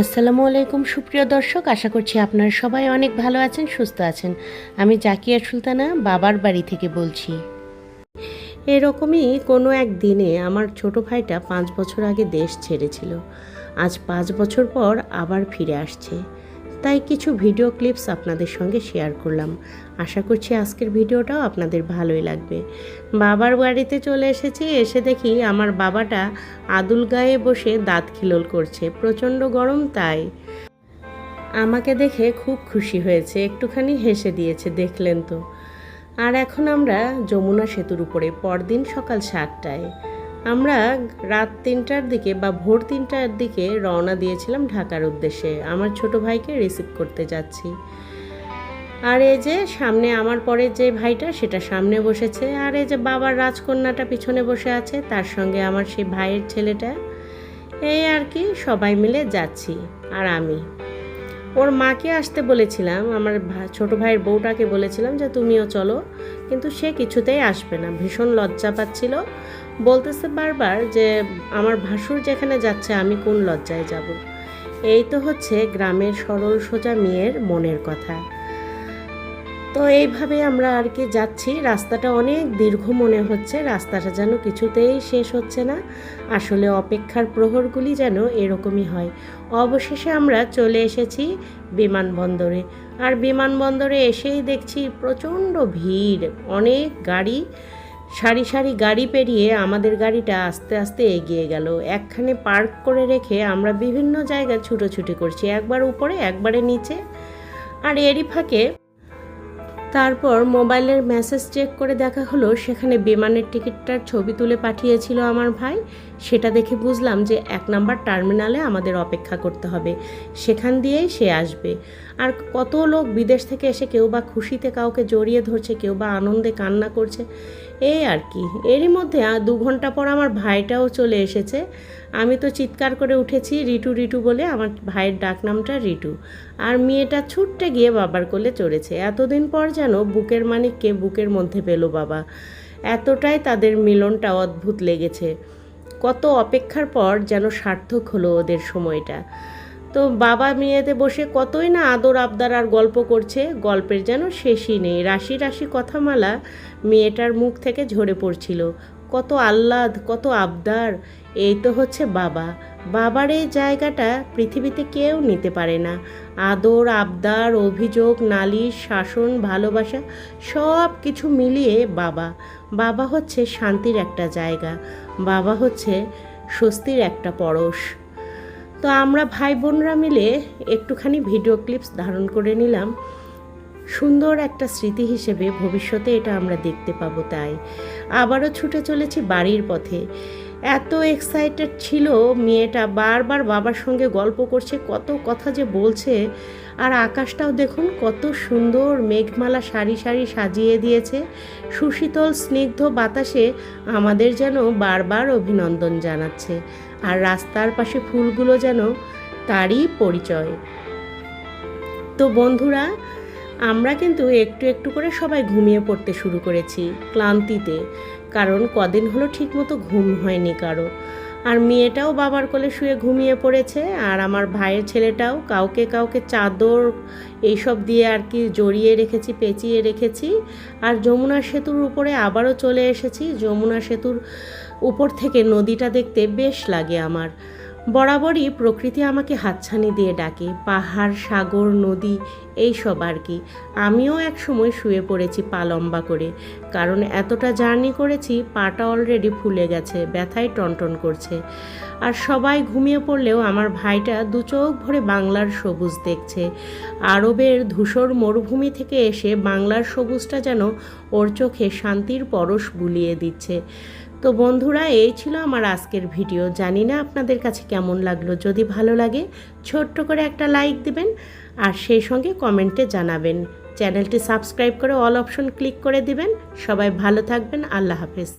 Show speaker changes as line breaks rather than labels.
আসসালামু আলাইকুম, সুপ্রিয় দর্শক। আশা করছি আপনারা সবাই অনেক ভালো আছেন, সুস্থ আছেন। আমি জাকিয়া সুলতানা, বাবার বাড়ি থেকে বলছি। এরকমই কোনো এক দিনে আমার ছোট ভাইটা পাঁচ বছর আগে দেশ ছেড়েছিল। আজ পাঁচ বছর পর আবার ফিরে আসছে। তাই কিছু ভিডিও ক্লিপস আপনাদের সঙ্গে শেয়ার করলাম। আশা করছি আজকের ভিডিওটাও আপনাদের ভালোই লাগবে। বাবার বাড়িতে চলে এসেছি, এসে দেখি আমার বাবাটা আদুল গায়ে বসে দাঁত খিলোল করছে, প্রচণ্ড গরম তাই। আমাকে দেখে খুব খুশি হয়েছে, একটুখানি হেসে দিয়েছে, দেখলেন তো। আর এখন আমরা যমুনা সেতুর উপরে, পরদিন সকাল সাতটায়। আমরা রাত তিনটার দিকে বা ভোর তিনটার দিকে রওনা দিয়েছিলাম ঢাকার উদ্দেশ্যে। আমার ছোট ভাইকে রিসিভ করতে যাচ্ছি। আর এই যে সামনে আমার পরে যে ভাইটা, সেটা সামনে বসেছে। আর এই যে বাবার রাজকন্যাটা পিছনে বসে আছে, তার সঙ্গে আমার সেই ভাইয়ের ছেলেটা। এই আর কি, সবাই মিলে যাচ্ছি। আর আমি। ওর মাকে আসতে বলেছিলাম, আমার ছোট ভাইয়ের বউটাকে বলেছিলাম যে তুমিও চলো। কিন্তু সে কিছুতেই আসবে না, ভীষণ লজ্জা পাচ্ছিল। বলতেছে বারবার যে আমার ভাসুর যেখানে যাচ্ছে আমি কোন লজ্জায় যাব। এই তো হচ্ছে গ্রামের সরল সোজা মেয়ের মনের কথা। তো এইভাবে আমরা আর কি যাচ্ছি। রাস্তাটা অনেক দীর্ঘ মনে হচ্ছে। রাস্তাটা যেন কিছুতেই শেষ হচ্ছে না। আসলে অপেক্ষার প্রহরগুলি যেন এরকমই হয়। অবশেষে আমরা চলে এসেছি বিমানবন্দরে। আর বিমানবন্দরে এসেই দেখছি প্রচণ্ড ভিড়। অনেক গাড়ি, সারি সারি গাড়ি পেরিয়ে আমাদের গাড়িটা আস্তে আস্তে এগিয়ে গেল। একখানে পার্ক করে রেখে আমরা বিভিন্ন জায়গায় ছুটোছুটি করছি। একবার উপরে, একবারে নিচে। আর এরই ফাঁকে তারপর মোবাইলের মেসেজ চেক করে দেখা হলো, সেখানে বিমানের টিকিটটার ছবি তুলে পাঠিয়েছিল আমার ভাই। সেটা দেখে বুঝলাম যে এক নাম্বার টার্মিনালে আমাদের অপেক্ষা করতে হবে। সেখান দিয়েই সে আসবে। আর কত লোক বিদেশ থেকে এসে কেউ বা খুশিতে কাউকে জড়িয়ে ধরছে, কেউ বা আনন্দে কান্না করছে। এই আর কি। এরই মধ্যে দু ঘণ্টা পর আমার ভাইটাও চলে এসেছে। আমি তো চিৎকার করে উঠেছি, রিটু রিটু বলে আমার ভাইয়ের ডাকনামটা রিটু। আর মেয়েটা ছুটতে গিয়ে বাবার কোলে চড়েছে। এতদিন পর যেন বুকের মানিককে বুকের মধ্যে পেল বাবা। এতটাই তাদের মিলনটা অদ্ভুত লেগেছে। কত অপেক্ষার পর যেন সার্থক হলো ওদের সময়টা। তো বাবা মেয়েতে বসে কতই না আদর আবদার আর গল্প করছে, গল্পের যেন শেষই নেই। রাশি রাশি কথামালা মেয়েটার মুখ থেকে ঝরে পড়ছিল। কত আহ্লাদ, কত আবদার, এই তো হচ্ছে বাবা। বাবার এই জায়গাটা পৃথিবীতে কেউ নিতে পারে না। আদর, আবদার, অভিযোগ, নালিশ, শাসন, ভালোবাসা সব কিছু মিলিয়ে বাবা। বাবা হচ্ছে শান্তির একটা জায়গা। বাবা হচ্ছে স্বস্তির একটা পরশ। তো আমরা ভাই বোনরা মিলে একটুখানি ভিডিও ক্লিপস ধারণ করে নিলাম। সুন্দর একটা স্মৃতি হিসেবে ভবিষ্যতে এটা আমরা দেখতে পাবো তাই। আবারও ছুটে চলেছি বাড়ির পথে। এত এক্সাইটেড ছিল মেয়েটা, বারবার বাবার সঙ্গে গল্প করছে, কত কথা যে বলছে। আর আকাশটাও দেখুন কত সুন্দর মেঘমালা সারি সারি সাজিয়ে দিয়েছে। সুশীতল, স্নিগ্ধ বাতাসে আমাদের যেন বারবার অভিনন্দন জানাচ্ছে। আর রাস্তার পাশে ফুলগুলো যেন তারই পরিচয়। তো বন্ধুরা, আমরা কিন্তু একটু একটু করে সবাই ঘুমিয়ে পড়তে শুরু করেছি ক্লান্তিতে, কারণ কদিন হলো ঠিকমতো ঘুম হয়নি কারও। আর মেয়েটাও বাবার কোলে শুয়ে ঘুমিয়ে পড়েছে, আর আমার ভাইয়ের ছেলেটাও কাউকে কাউকে চাদর এইসব দিয়ে আর কি জড়িয়ে রেখেছি, পেঁচিয়ে রেখেছি। আর যমুনা সেতুর উপরে আবারও চলে এসেছি। যমুনা সেতুর উপর থেকে নদীটা দেখতে বেশ লাগে আমার। বরাবরই প্রকৃতি আমাকে হাতছানি দিয়ে ডাকে, পাহাড়, সাগর, নদী এই সব আর কি। আমিও এক সময় শুয়ে পড়েছি পা লম্বা করে, কারণ এতটা জার্নি করেছি পাটা অলরেডি ফুলে গেছে, ব্যথায় টনটন করছে। আর সবাই ঘুমিয়ে পড়লেও আমার ভাইটা দু চোখ ভরে বাংলার সবুজ দেখছে। আরবের ধূসর মরুভূমি থেকে এসে বাংলার সবুজটা যেন ওর চোখে শান্তির পরশ বুলিয়ে দিচ্ছে। তো বন্ধুরা, এই ছিল আমার আজকের ভিডিও। জানি না আপনাদের কাছে কেমন লাগল। যদি ভালো লাগে, ছোট্ট করে একটা লাইক দেবেন আর সেই সঙ্গে কমেন্টে জানাবেন। চ্যানেলটি সাবস্ক্রাইব করে অল অপশন ক্লিক করে দিবেন। সবাই ভালো থাকবেন। আল্লাহ হাফেজ।